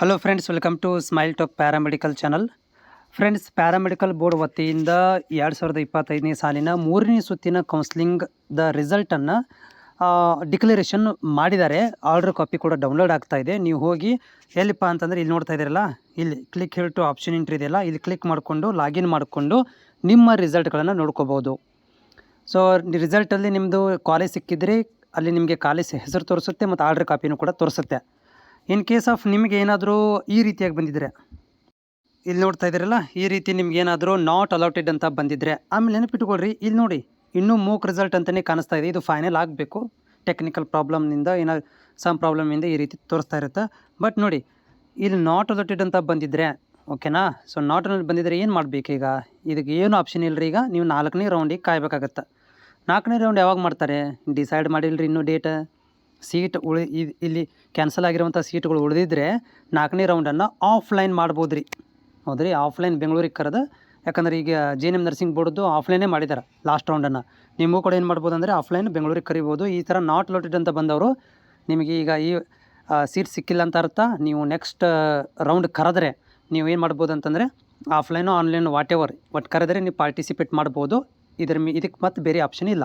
Hello friends welcome to smile top paramedical channel friends paramedical board ವತಿಯಿಂದ ಎರಡು ಸಾವಿರದ ಇಪ್ಪತ್ತೈದನೇ ಸಾಲಿನ ಮೂರನೇ ಸುತ್ತಿನ ಕೌನ್ಸ್ಲಿಂಗ್ದ ರಿಸಲ್ಟನ್ನು ಡಿಕ್ಲರೇಷನ್ ಮಾಡಿದ್ದಾರೆ. ಆರ್ಡ್ರ್ ಕಾಪಿ ಕೂಡ ಡೌನ್ಲೋಡ್ ಆಗ್ತಾ ಇದೆ. ನೀವು ಹೋಗಿ ಎಲ್ಲಿಪ್ಪ ಅಂತಂದರೆ ಇಲ್ಲಿ ನೋಡ್ತಾ ಇದ್ದೀರಲ್ಲ, ಇಲ್ಲಿ ಕ್ಲಿಕ್ ಹೇಳ್ಟು ಆಪ್ಷನ್ ಎಂಟ್ರಿ ಇದೆಯಲ್ಲ, ಇಲ್ಲಿ ಕ್ಲಿಕ್ ಮಾಡಿಕೊಂಡು ಲಾಗಿನ್ ಮಾಡಿಕೊಂಡು ನಿಮ್ಮ ರಿಸಲ್ಟ್ಗಳನ್ನು ನೋಡ್ಕೋಬೋದು. ಸೊ ರಿಸಲ್ಟಲ್ಲಿ ನಿಮ್ಮದು ಕಾಲೇಜ್ ಸಿಕ್ಕಿದ್ರೆ, ಅಲ್ಲಿ ನಿಮಗೆ ಕಾಲೇಜ್ ಹೆಸರು ತೋರಿಸುತ್ತೆ ಮತ್ತು ಆರ್ಡ್ರ್ ಕಾಪಿನೂ ಕೂಡ ತೋರಿಸುತ್ತೆ. ಇನ್ ಕೇಸ್ ಆಫ್ ನಿಮಗೆ ಏನಾದರೂ ಈ ರೀತಿಯಾಗಿ ಬಂದಿದ್ರೆ, ಇಲ್ಲಿ ನೋಡ್ತಾ ಇದ್ದೀರಲ್ಲ, ಈ ರೀತಿ ನಿಮ್ಗೆ ಏನಾದರೂ ನಾಟ್ ಅಲೌಟೆಡ್ ಅಂತ ಬಂದಿದ್ರೆ, ಆಮೇಲೆ ನೆನಪಿಟ್ಕೊಳ್ರಿ, ಇಲ್ಲಿ ನೋಡಿ, ಇನ್ನೂ ಮೂಕ್ ರಿಸಲ್ಟ್ ಅಂತಲೇ ಕಾಣಿಸ್ತಾ ಇದೆ, ಇದು ಫೈನಲ್ ಆಗಬೇಕು. ಟೆಕ್ನಿಕಲ್ ಪ್ರಾಬ್ಲಮ್ನಿಂದ ಏನೋ ಸಮ್ ಪ್ರಾಬ್ಲಮಿಂದ ಈ ರೀತಿ ತೋರಿಸ್ತಾ ಇರುತ್ತೆ. ಬಟ್ ನೋಡಿ, ಇಲ್ಲಿ ನಾಟ್ ಅಲೌಟೆಡ್ ಅಂತ ಬಂದಿದ್ರೆ ಓಕೆನಾ ಸೊ ನಾಟ್ ಅಲೌಟ್ ಬಂದಿದ್ರೆ ಏನು ಮಾಡಬೇಕು ಈಗ? ಇದಕ್ಕೆ ಏನು ಆಪ್ಷನ್ ಇಲ್ಲರಿ ಈಗ? ನೀವು ನಾಲ್ಕನೇ ರೌಂಡಿಗೆ ಕಾಯಬೇಕಾಗತ್ತೆ. ನಾಲ್ಕನೇ ರೌಂಡ್ ಯಾವಾಗ ಮಾಡ್ತಾರೆ? ಡಿಸೈಡ್ ಮಾಡಿಲ್ಲರಿ ಇನ್ನೂ ಡೇಟ್ ಸೀಟ್ ಉಳಿ ಇಲ್ಲಿ ಕ್ಯಾನ್ಸಲ್ ಆಗಿರುವಂಥ ಸೀಟ್ಗಳು ಉಳಿದಿದ್ದರೆ ನಾಲ್ಕನೇ ರೌಂಡನ್ನು ಆಫ್ಲೈನ್ ಮಾಡ್ಬೋದು ರೀ ಹೌದ್ರಿ? ಆಫ್ಲೈನ್ ಬೆಂಗಳೂರಿಗೆ ಕರೆದು, ಯಾಕಂದ್ರೆ ಈಗ ಜೆ ಎನ್ ಎಂ ನರ್ಸಿಂಗ್ ಬೋರ್ಡ್ದು ಆಫ್ಲೈನೇ ಮಾಡಿದ್ದಾರೆ ಲಾಸ್ಟ್ ರೌಂಡನ್ನು ನೀವು ಕೂಡ ಏನು ಮಾಡ್ಬೋದು ಅಂದರೆ ಆಫ್ಲೈನ್ ಬೆಂಗಳೂರಿಗೆ ಕರಿಬೋದು. ಈ ಥರ ನಾಟ್ ಲೋಟೆಡ್ ಅಂತ ಬಂದವರು, ನಿಮಗೆ ಈಗ ಈ ಸೀಟ್ ಸಿಕ್ಕಿಲ್ಲ ಅಂತ ಅರ್ಥ. ನೀವು ನೆಕ್ಸ್ಟ್ ರೌಂಡ್ ಕರೆದ್ರೆ ನೀವು ಏನು ಮಾಡ್ಬೋದು ಅಂತಂದರೆ ಆಫ್ಲೈನು ಆನ್ಲೈನು ವಾಟ್ ಎವರ್ ಒಟ್ಟು ಕರೆದ್ರೆ ನೀವು ಪಾರ್ಟಿಸಿಪೇಟ್ ಮಾಡ್ಬೋದು. ಇದ್ರ ಇದಕ್ಕೆ ಮತ್ತೆ ಬೇರೆ ಆಪ್ಷನ್ ಇಲ್ಲ.